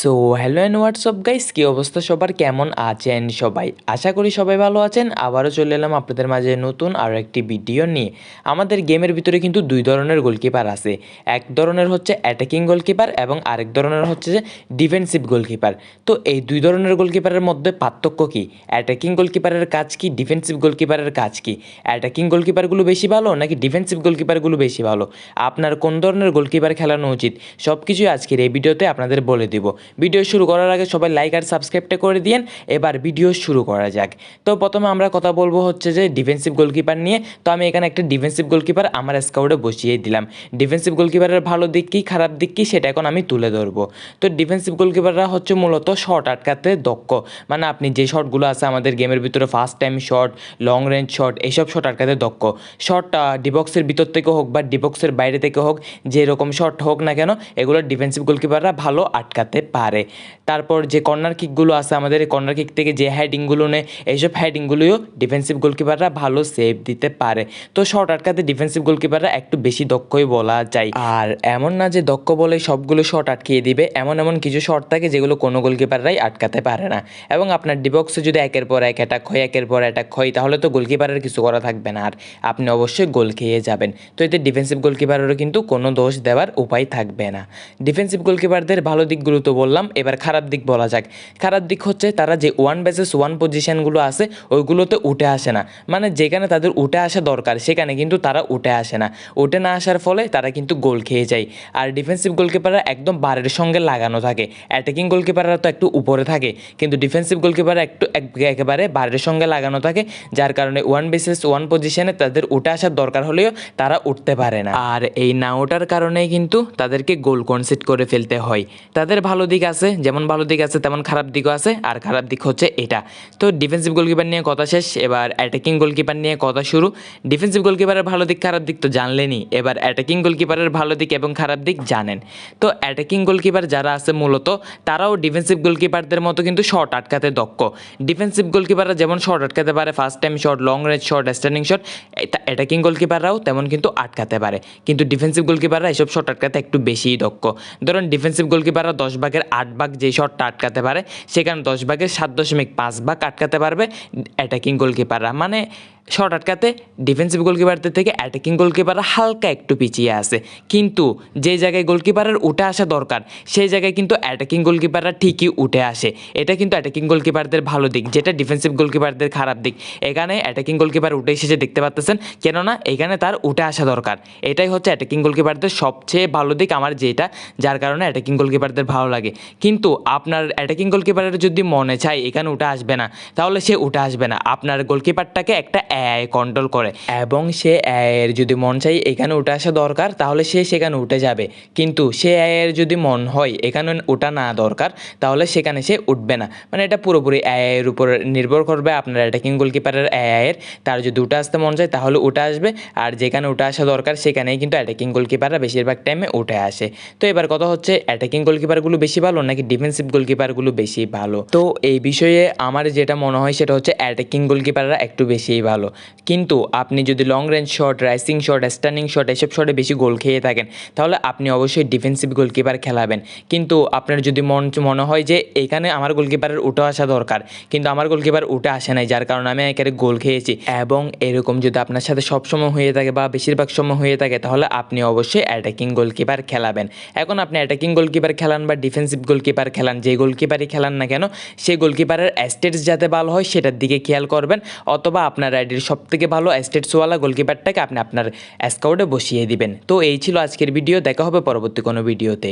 So hello and WhatsApp guys কী অবস্থা? সবার কেমন আছেন সবাই? আশা করি সবাই ভালো আছেন। আবারও চলে এলাম আপনাদের মাঝে নতুন আরও একটি ভিডিও নিয়ে। আমাদের গেমের ভিতরে কিন্তু দুই ধরনের গোলকিপার আছে। এক ধরনের হচ্ছে অ্যাটাকিং গোলকিপার এবং আরেক ধরনের হচ্ছে যে ডিফেন্সিভ গোলকিপার তো এই দুই ধরনের গোলকিপারের মধ্যে পার্থক্য কী? অ্যাটাকিং গোলকিপারের কাজ কি? ডিফেন্সিভ গোলকিপারের কাজ কি? অ্যাটাকিং গোলকিপারগুলো বেশি ভালো নাকি ডিফেন্সিভ গোলকিপারগুলো বেশি ভালো? আপনার কোন ধরনের গোলকিপার খেলানো উচিত? সব কিছুই আজকের এই ভিডিওতে আপনাদের বলে দিব। ভিডিও শুরু করার আগে সবাই লাইক আর সাবস্ক্রাইবটা করে দিন এবার ভিডিও শুরু করা যাক। তো প্রথমে আমরা কথা বলব হচ্ছে যে ডিফেন্সিভ গোলকিপার নিয়ে। তো আমি এখানে একটা ডিফেন্সিভ গোলকিপার আমার স্কাউটে বসিয়ে দিলাম। ডিফেন্সিভ গোলকিপারের ভালো দিক কী, খারাপ দিক কী, সেটা এখন আমি তুলে ধরবো। তো ডিফেন্সিভ গোলকিপাররা হচ্ছে মূলত শট আটকাতে দক্ষ। মানে আপনি যে শটগুলো আছে আমাদের গেমের ভিতরে first time shot long range shot এইসব শট আটকাতে দক্ষ। শটটা ডিবক্সের ভিতর থেকে হোক বা ডিবক্সের বাইরে থেকে হোক, যেরকম শট হোক না কেন, এগুলো ডিফেন্সিভ গোলকিপাররা ভালো আটকাতে পারে। তারপর যে কর্নার কিকগুলো আছে আমাদের কর্নার কিক থেকে যে হেডিংগুলো নেয়, এইসব হেডিংগুলোও ডিফেন্সিভ গোলকিপাররা ভালো সেভ দিতে পারে। তো শর্ট আটকাতে ডিফেন্সিভ গোলকিপাররা একটু বেশি দক্ষই বলা যায়। আর এমন না যে দক্ষ বলে সবগুলো শট আটকিয়ে দিবে, এমন এমন কিছু শট থাকে যেগুলো কোনো গোলকিপাররাই আটকাতে পারে না। এবং আপনার ডিবক্সে যদি একের পর এক অ্যাটাক হয়, একের পর অ্যাটাক হয়, তাহলে তো গোলকিপারের কিছু করা থাকবে না। আর আপনি অবশ্যই গোল খেয়ে যাবেন। তো এতে ডিফেন্সিভ গোলকিপারেরও কিন্তু কোনো দোষ দেওয়ার উপায় থাকবে না। ডিফেন্সিভ গোলকিপারদের ভালো দিকগুলো তো বললাম, এবার খারাপ দিক বলা যাক। খারাপ দিক হচ্ছে তারা যে ওয়ান বেসেস ওয়ান পজিশনগুলো আছে, ওইগুলোতে উঠে আসে না। মানে যেখানে তাদের উঠে আসা দরকার, সেখানে কিন্তু তারা উঠে আসে না। উঠে না আসার ফলে তারা কিন্তু গোল খেয়ে যায়। আর ডিফেন্সিভ গোলকিপাররা একদম বারের সঙ্গে লাগানো থাকে। অ্যাটাকিং গোলকিপাররা তো একটু উপরে থাকে, কিন্তু ডিফেন্সিভ গোলকিপার একটু এক- একেবারে বারের সঙ্গে লাগানো থাকে, যার কারণে ওয়ান বেসেস ওয়ান পজিশনে তাদের উঠে আসার দরকার হলেও তারা উঠতে পারে না। আর এই না ওঠার কারণেই কিন্তু তাদেরকে গোল কনসিড করে ফেলতে হয়। তাদের ভালো দিক আছে, যেমন ভালো দিক আছে, তেমন খারাপ দিকও আছে, আর খারাপ দিক হচ্ছে এটা। তো ডিফেন্সিভ গোলকিপার নিয়ে কথা শেষ, এবার অ্যাটাকিং গোলকিপার নিয়ে কথা শুরু। ডিফেন্সিভ গোলকিপারের ভালো দিক, খারাপ দিক তো জানলেনই। এবার অ্যাটাকিং গোলকিপারের ভালো দিক এবং খারাপ দিক জানেন। তো অ্যাটাকিং গোলকিপার যারা আছে মূলত, তারাও ডিফেন্সিভ গোলকিপারদের মতো কিন্তু শট আটকাতে দক্ষ। ডিফেন্সিভ গোলকিপাররা যেমন শট আটকাতে পারে first time shot long range shot standing shot attacking গোলকিপাররাও তেমন কিন্তু আটকাতে পারে। কিন্তু ডিফেন্সিভ গোলকিপাররা এসব শট আটকাতে একটু বেশিই দক্ষ। ধরুন ডিফেন্সিভ গোলকিপাররা দশ ভাগের আট ভাগ যেই শটটা আটকাতে পারে, সেখানে দশ ভাগের সাত দশমিক পাঁচ ভাগ আটকাতে পারবে অ্যাটাকিং গোলকিপাররা মানে শট আটকাতে ডিফেন্সিভ গোলকিপারদের থেকে অ্যাটাকিং গোলকিপাররা হালকা একটু পিছিয়ে আসে কিন্তু যে জায়গায় গোলকিপারের উঠে আসা দরকার, সেই জায়গায় কিন্তু অ্যাটাকিং গোলকিপাররা ঠিকই উঠে আসে। এটা কিন্তু অ্যাটাকিং গোলকিপারদের ভালো দিক, যেটা ডিফেন্সিভ গোলকিপারদের খারাপ দিক। এখানে অ্যাটাকিং গোলকিপার উঠে এসেছে দেখতে পাচ্ছেন কেননা এখানে তার উঠে আসা দরকার। এটাই হচ্ছে অ্যাটাকিং গোলকিপারদের সবচেয়ে ভালো দিক আমার যেটা, যার কারণে অ্যাটাকিং গোলকিপারদের ভালো লাগে। কিন্তু আপনার অ্যাটাকিং গোলকিপারের যদি মনে চায় এখানে উঠে আসবে না, তাহলে সে উঠে আসবে না। আপনার গোলকিপারটাকে একটা অ্যায় কন্ট্রোল করে। এবং সে অ্যায়ের যদি মন চাই এখানে উঠে আসা দরকার, তাহলে সে সেখানে উঠে যাবে। কিন্তু সে অ্যায়ের যদি মন হয়, এখানে ওঠা না দরকার, তাহলে সেখানে সে উঠবে না। মানে এটা পুরোপুরি অ্যায়ের উপর নির্ভর করবে আপনার অ্যাটাকিং গোলকিপারের অ্যায়ের তার যদি উঠে আসতে মন চায়, তাহলে উঠে আসবে। আর যেখানে উঠে আসা দরকার, সেখানেই কিন্তু অ্যাটাকিং গোলকিপাররা বেশিরভাগ টাইমে উঠে আসে। তো এবার কথা হচ্ছে অ্যাটাকিং গোলকিপারগুলো বেশি ভালো, নাকি ডিফেন্সিভ গোলকিপারগুলো বেশি ভালো? তো এই বিষয়ে আমার যেটা মনে হয়, সেটা হচ্ছে অ্যাটাকিং গোলকিপাররা একটু বেশিই ভালো। কিন্তু আপনি যদি long range shot rising shot stunning shot এসব শটে বেশি গোল খেয়ে থাকেন, তাহলে আপনি অবশ্যই ডিফেন্সিভ গোলকিপার খেলাবেন। কিন্তু আপনার যদি মন, মনে হয় যে এখানে আমার গোলকিপারের উঠে আসা দরকার, কিন্তু আমার গোলকিপার উঠে আসে নাই, যার কারণে আমি একেবারে গোল খেয়েছি। এবং এরকম যদি আপনার সাথে সবসময় হয়ে থাকে বা বেশিরভাগ সময় হয়ে থাকে, তাহলে আপনি অবশ্যই অ্যাটাকিং গোলকিপার খেলাবেন। এখন আপনি অ্যাটাকিং গোলকিপার খেলান বা ডিফেন্সিভ গোলকিপার খেলান, যে গোলকিপারই খেলান না কেন সেই গোলকিপারের অ্যাস্টেটস যাতে ভালো হয়, সেটার দিকে খেয়াল করবেন। অথবা আপনার সব থেকে ভালো অ্যাস্টেটসওয়ালা গোলকিপারটাকে আপনি আপনার অ্যাসকাউডে বসিয়ে দিবেন। তো এই ছিল আজকের ভিডিও, দেখা হবে পরবর্তী কোনো ভিডিওতে।